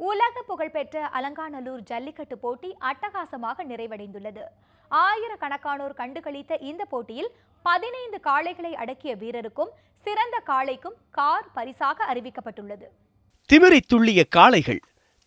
உலக புகழ்பெற்ற அலங்காநல்லூர் ஜல்லிக்கட்டு போட்டி அட்டகாசமாக நிறைவடைந்துள்ளது. ஆயிரக்கணக்கானோர் கண்டுகளித்த இந்த போட்டியில் பதினைந்து காளைகளை அடக்கிய வீரருக்கும் சிறந்த காளைக்கும் கார் பரிசாக அறிவிக்கப்பட்டுள்ளது. திமிரை துள்ளிய காளைகள்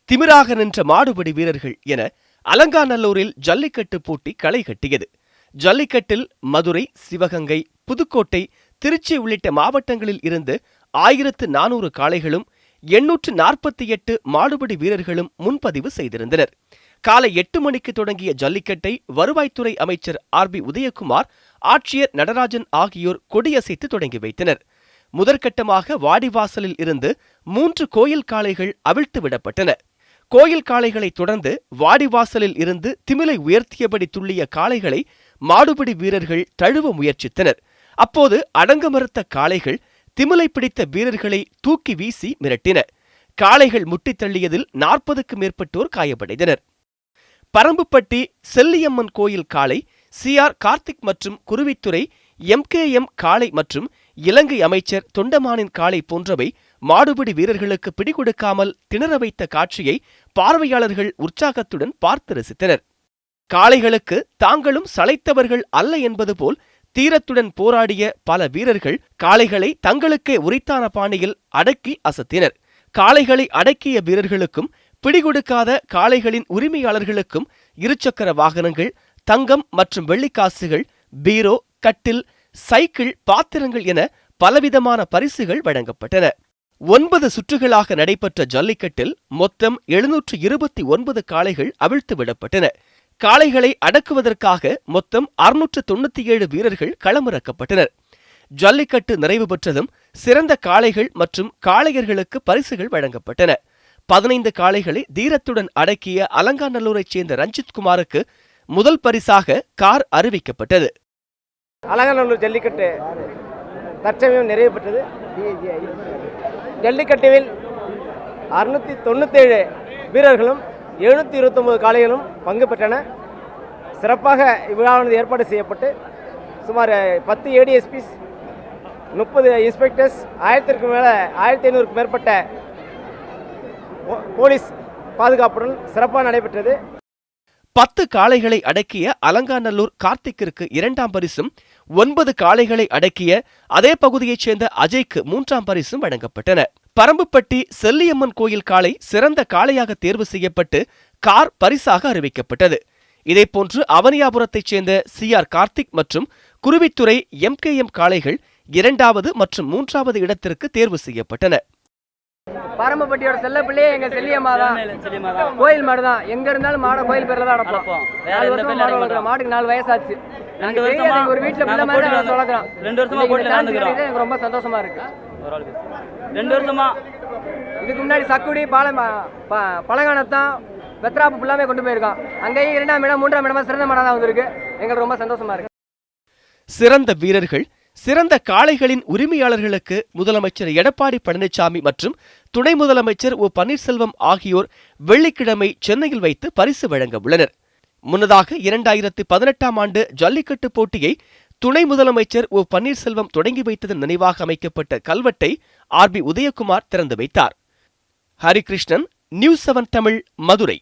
திமிராக நின்ற மாடுபடி வீரர்கள் என அலங்காநல்லூரில் ஜல்லிக்கட்டு போட்டி களை கட்டியது. ஜல்லிக்கட்டில் மதுரை சிவகங்கை புதுக்கோட்டை திருச்சி உள்ளிட்ட மாவட்டங்களில் இருந்து ஆயிரத்து நானூறு காளைகளும் எண்ணூற்று நாற்பத்தி எட்டு மாடுபடி வீரர்களும் முன்பதிவு செய்திருந்தனர். காலை எட்டு மணிக்கு தொடங்கிய ஜல்லிக்கட்டை வருவாய்த்துறை அமைச்சர் ஆர் பி உதயகுமார் ஆட்சியர் நடராஜன் ஆகியோர் கொடியசைத்து தொடங்கி வைத்தனர். முதற்கட்டமாக வாடிவாசலில் இருந்து மூன்று கோயில் காளைகள் அவிழ்த்து விடப்பட்டன. கோயில் காளைகளை தொடர்ந்து வாடிவாசலில் இருந்து திமிலை உயர்த்தியபடி துள்ளிய காளைகளை மாடுபிடி வீரர்கள் தழுவ முயற்சித்தனர். அப்போது அடங்க மறுத்த காளைகள் திமிலை பிடித்த வீரர்களை தூக்கி வீசி மிரட்டின. காளைகள் முட்டித் தள்ளியதில் நாற்பதுக்கு மேற்பட்டோர் காயமடைந்தனர். பரம்புப்பட்டி செல்லியம்மன் கோயில் காளை சி. ஆர். கார்த்திக் மற்றும் குருவித்துறை எம்கேஎம் காளை மற்றும் இலங்கை அமைச்சர் தொண்டமானின் காளை போன்றவை மாடுபிடி வீரர்களுக்கு பிடிகொடுக்காமல் திணற வைத்த காட்சியை பார்வையாளர்கள் உற்சாகத்துடன் பார்த்து ரசித்தனர். காளைகளுக்கு தாங்களும் சளைத்தவர்கள் அல்ல என்பது போல் தீரத்துடன் போராடிய பல வீரர்கள் காளைகளை தங்களுக்கே உரித்தான பாணியில் அடக்கி அசத்தினர். காளைகளை அடக்கிய வீரர்களுக்கும் பிடிகொடுக்காத காளைகளின் உரிமையாளர்களுக்கும் இருசக்கர வாகனங்கள் தங்கம் மற்றும் வெள்ளிக்காசுகள் பீரோ கட்டில் சைக்கிள் பாத்திரங்கள் என பலவிதமான பரிசுகள் வழங்கப்பட்டன. ஒன்பது சுற்றுகளாக நடைபெற்ற ஜல்லிக்கட்டில் மொத்தம் எழுநூற்று இருபத்தி ஒன்பது காளைகள் அவிழ்த்து விடப்பட்டன. காளைகளை அடக்குவதற்காக மொத்தம் அறுநூற்று தொண்ணூத்தி ஏழு வீரர்கள் களமிறக்கப்பட்டனர். ஜல்லிக்கட்டு நிறைவு பெற்றதும் சிறந்த காளைகள் மற்றும் காளையர்களுக்கு பரிசுகள் வழங்கப்பட்டன. பதினைந்து காளைகளை தீரத்துடன் அடக்கிய அலங்காநல்லூரைச் சேர்ந்த ரஞ்சித் குமாருக்கு முதல் பரிசாக கார் அறிவிக்கப்பட்டது. அலங்காநல்லூர் ஜல்லிக்கட்டு தற்சமயம் நிறைவு பெற்றது. ஜல்லிக்கட்டுவில் அறுநூற்றி தொண்ணூத்தேழு வீரர்களும் எழுநூற்றி இருபத்தொம்பது காளைகளும் பங்கு பெற்றன. சிறப்பாக இவ்விழாவானது ஏற்பாடு செய்யப்பட்டு சுமார் பத்து ஏடிஎஸ்பிஸ் முப்பது இன்ஸ்பெக்டர்ஸ் ஆயிரத்திற்கு மேலே ஆயிரத்தி ஐநூறுக்கு மேற்பட்ட போலீஸ் பாதுகாப்புடன் சிறப்பாக நடைபெற்றது. பத்து காளைகளை அடக்கிய அலங்காநல்லூர் கார்த்திக்கிற்கு இரண்டாம் பரிசும் ஒன்பது காளைகளை அடக்கிய அதே பகுதியைச் சேர்ந்த அஜய்க்கு மூன்றாம் பரிசும் வழங்கப்பட்டன. பரம்புப்பட்டி செல்லியம்மன் கோயில் காளை சிறந்த காளையாக தேர்வு செய்யப்பட்டு கார் பரிசாக அறிவிக்கப்பட்டது. இதேபோன்று அவனியாபுரத்தைச் சேர்ந்த சி ஆர் கார்த்திக் மற்றும் குருவித்துறை எம்கேஎம் காளைகள் இரண்டாவது மற்றும் மூன்றாவது இடத்திற்கு தேர்வு செய்யப்பட்டன. பரமப்பட்டியோட செல்ல பிள்ளையே எங்க செல்லியம்மா தான். கோயில் மாடு தான். எங்க இருந்தாலும் மாடை கோயில் பேர்ல தான் அடப்போம். நாலு வருஷமா மாடு வளர்க்குறோம். மாட்டுக்கு நாலு வயசாச்சு. ஒரு வீட்டுல பிள்ளை மாதிரி வளர்க்குறோம். ரெண்டு வருஷமா எனக்கு ரொம்ப சந்தோஷமா இருக்கு. ஒரு ஆள். ரெண்டு வருஷமா. இதுக்கு முன்னாடி சக்குடி பாலம் பழங்கானத்தான் வெத்ராப்பு ஃபுல்லாமே கொண்டு போயிருக்கான். அங்கேயும் இரண்டாம் இடம் மூன்றாம் இடமா சிறந்த மாடா தான் வந்திருக்கு. எங்களுக்கு ரொம்ப சந்தோஷமா இருக்கு. சிறந்த வீரர்கள் சிறந்த காளைகளின் உரிமையாளர்களுக்கு முதலமைச்சர் எடப்பாடி பழனிசாமி மற்றும் துணை முதலமைச்சர் ஓ பன்னீர்செல்வம் ஆகியோர் வெள்ளிக்கிழமை சென்னையில் வைத்து பரிசு வழங்க உள்ளனர். முன்னதாக இரண்டாயிரத்து பதினெட்டாம் ஆண்டு ஜல்லிக்கட்டு போட்டியை துணை முதலமைச்சர் ஓ பன்னீர்செல்வம் தொடங்கி வைத்ததன் நினைவாக அமைக்கப்பட்ட கல்வெட்டை ஆர் பி உதயகுமார் திறந்து வைத்தார். Harikrishnan news seven Tamil Madurai.